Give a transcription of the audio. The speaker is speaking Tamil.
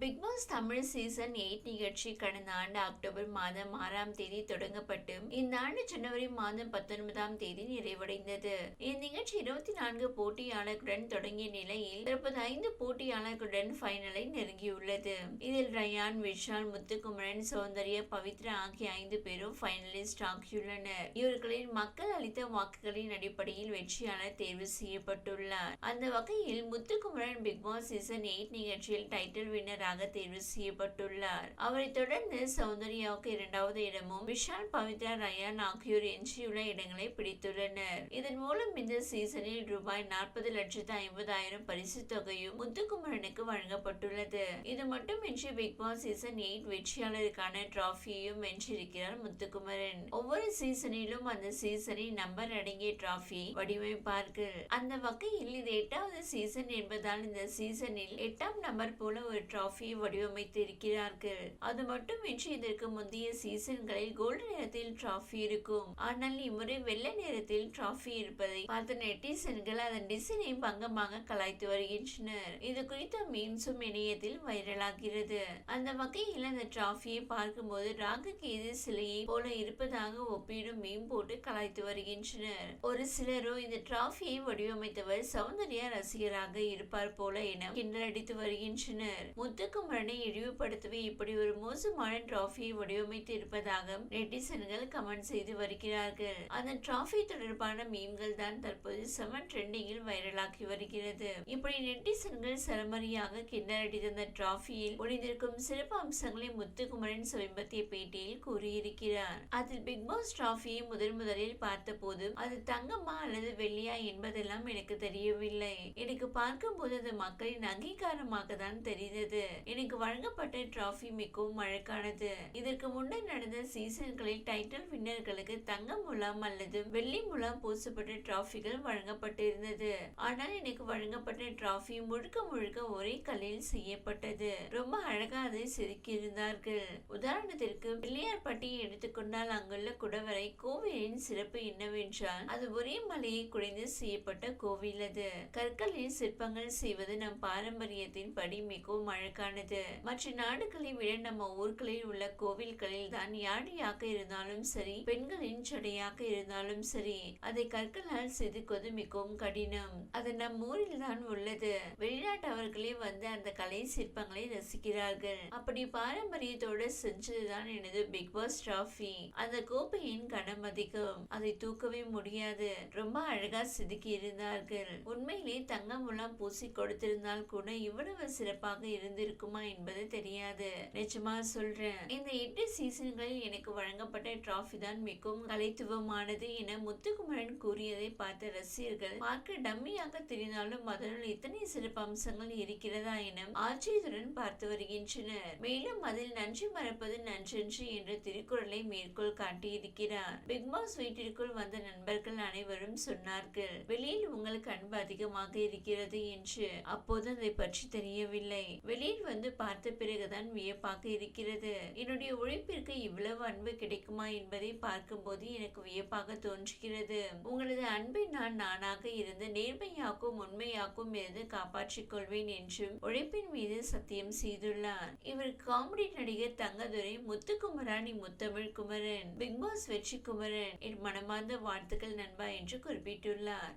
Bigg Boss Tamil season eight நிகழ்ச்சி கடந்த ஆண்டு அக்டோபர் மாதம் ஆறாம் தேதி தொடங்கப்பட்டு இந்த ஆண்டு ஜனவரி மாதம் பத்தொன்பதாம் தேதி நிறைவடைந்தது. இந்நிகழ்ச்சி இருபத்தி நான்கு போட்டியாளர்களுடன் தொடங்கிய நிலையில் இருபத்தி ஐந்து போட்டியாளர்களுடன் ஃபைனலை நெருங்கியுள்ளது. இதில் ரயான் விஷால் முத்துக்குமரன் சௌந்தர்ய பவித்ரா ஆகிய ஐந்து பேரும் ஃபைனலிஸ்ட் ஆகியுள்ளனர் இவர்களின் மக்கள் அளித்த வாக்குகளின் அடிப்படையில் வெற்றியாளர் தேர்வு செய்யப்பட்டுள்ளார். அந்த வகையில் Muthukumaran Bigg Boss season eight நிகழ்ச்சியில் டைட்டில் வின்னராக தேர்வு செய்யப்பட்டுள்ளார். அவரை தொடர்ந்து சௌந்தர்யாவுக்கு இரண்டாவது இடமும் விஷால் பவித்ரா ரயான் ஆகியோர் எஞ்சியுள்ள இடங்களை பிடித்துள்ளனர். இதன் மூலம் இந்த சீசனில் ரூபாய் நாற்பது லட்சத்து ஐம்பதாயிரம் பரிசு தொகையும் முத்துக்குமரனுக்கு வழங்கப்பட்டுள்ளது. இது மட்டுமின்றி பிக் பாஸ் சீசன் எயிட் வெற்றியாளருக்கான டிராஃபியையும் வென்றிருக்கிறார் முத்துக்குமரன். ஒவ்வொரு சீசனிலும் அந்த சீசனின் நம்பர் அடங்கிய டிராஃபி வடிவமைப்பார்கள். அந்த வகையில் இது எட்டாவது சீசன் என்பதால் இந்த சீசனில் எட்டாம் நம்பர் போல ஒரு டிராஃபி காஃபி வடிவமைத்து இருக்கிறார்கள். அது மட்டுமின்றி இதற்கு முந்தைய சீசன்களில் கோல்டு நிறத்தில் டிராஃபி இருக்கும். ஆனால் இம்முறை வெள்ளை நிறத்தில் டிராஃபி இருப்பதை பார்த்த நெட்டிசன்கள் அதன் டிசைனை பங்கமாக கலாய்த்து வருகின்றனர். இது குறித்த மீன்ஸும் இணையத்தில் வைரலாகிறது. அந்த வகையில் அந்த டிராஃபியை பார்க்கும்போது ராககேது சிலையை போல இருப்பதாக ஒப்பிடும் மீன் போட்டு கலாய்த்து வருகின்றனர். ஒரு சிலரோ இந்த டிராஃபியை வடிவமைத்தவர் சௌந்தர்யா ரசிகராக இருப்பார் போல என கிண்டலடித்து வருகின்றனர். முத்து முத்துக்குமரனை இழிவுபடுத்தவே? இப்படி ஒரு மோசமான டிராஃபியை வடிவமைத்து இருப்பதாக நெட்டிசன்கள் கமெண்ட் செய்து வருகிறார்கள். அந்த டிராஃபி தொடர்பான மீம்கள் தான் தற்போது செம ட்ரெண்டிங்கில் வைரலாகி வருகிறது. இப்படி நெட்டிசன்கள் சரமரியாக கிண்டலடித்த அந்த டிராஃபியில் ஒளிந்திருக்கும் சிறப்பு அம்சங்களை முத்துக்குமரன் சமீபத்திய பேட்டியில் கூறியிருக்கிறார். அதில் பிக் பாஸ் டிராஃபியை முதன் முதலில் பார்த்த போது அது தங்கமா அல்லது வெள்ளியா என்பதெல்லாம் எனக்கு தெரியவில்லை. எனக்கு பார்க்கும்போது அது மக்களின் அங்கீகாரமாக தான் தெரிந்தது. எனக்கு வழங்கப்பட்ட டிராஃபி மிகவும் அழகானது. இதற்கு முன்னர் நடந்த சீசன்களில் டைட்டில் வின்னர்களுக்கு தங்க முலாம் அல்லது வெள்ளி முலாம் பூசப்பட்ட டிராஃபிகள் வழங்கப்பட்டிருந்தது. ஆனால் எனக்கு வழங்கப்பட்ட டிராஃபி முழுக்க முழுக்க ஒரே கல்லில் செய்யப்பட்டது. ரொம்ப அழகா அதை செதுக்கியிருந்தார்கள். உதாரணத்திற்கு பிள்ளையார்பட்டியை எடுத்துக்கொண்டால் அங்குள்ள குடவரை கோவிலின் சிறப்பு என்னவென்றால் அது ஒரே மலையை குடைந்து செய்யப்பட்ட கோவில் அது. கற்களில் சிற்பங்கள் செய்வது நம் பாரம்பரியத்தின் படி மிகவும் அழகானது மற்ற நாடுகளை விட நம்ம ஊர்களில் உள்ள கோவில்களில் தான் யானையாக இருந்தாலும் சரி பெண்களின் சடையாக இருந்தாலும் சரி அதை கற்களால் செதுக்குவது மிகவும் கடினம். அது நம் ஊரில் தான் உள்ளது. வெளிநாட்டவர்களே வந்து அந்த கலை சிற்பங்களை ரசிக்கிறார்கள். அப்படி பாரம்பரியத்தோட செஞ்சதுதான் எனது பிக் பாஸ் டிராஃபி. அந்த கோப்பையின் கனம் அதிகம். அதை தூக்கவே முடியாது. ரொம்ப அழகா செதுக்கி இருந்தார்கள். உண்மையிலே தங்கம் எல்லாம் பூசி கொடுத்திருந்தால் கூட இவ்வளவு சிறப்பாக இருந்திருக்கும். என்பது தெரியாது. நிஜமா சொல்றேன். இந்த எட்டு சீசன்களில் எனக்கு வழங்கப்பட்ட டிராஃபி தான் மிகவும் கலைத்துவமானது என முத்துக்குமரன் கூறியதை பார்த்த ரசிகர்கள் பார்க்க டம்மியாக தெரிந்தாலும் அதனுள் இத்தனை சிறப்பு அம்சங்கள் இருக்கிறதா என ஆச்சரியத்துடன் பார்த்து வருகின்றனர். மேலும் அதில் நன்றி மறப்பது நன்றன்று என்ற திருக்குறளை மேற்கோள் காட்டியிருக்கிறார். பிக் பாஸ் வீட்டிற்குள் வந்த நண்பர்கள் அனைவரும் சொன்னார்கள் வெளியில் உங்களுக்கு அன்பு அதிகமாக இருக்கிறது என்று. அப்போது அதை பற்றி தெரியவில்லை. வெளியில் வந்து பார்த்த பிறகுதான் வியப்பாக இருக்கிறது. என்னுடைய உழைப்பிற்கு இவ்வளவு அன்பு கிடைக்குமா என்பதை பார்க்கும்போது எனக்கு வியப்பாக தோன்றுகிறது. உங்களது அன்பை நான் நானாக இருந்து நேர்மையாக்கும் உண்மையாக்கும் இருந்து காப்பாற்றிக் கொள்வேன் என்றும் உழைப்பின் மீது சத்தியம் செய்துள்ளார். இவர் காமெடி நடிகர் தங்கதுரை முத்துக்குமராணி முத்தமிழ் குமரன் பிக் பாஸ் வெற்றி குமரன் என் மனமார்ந்த வாழ்த்துக்கள் நண்பா என்று குறிப்பிட்டுள்ளார்.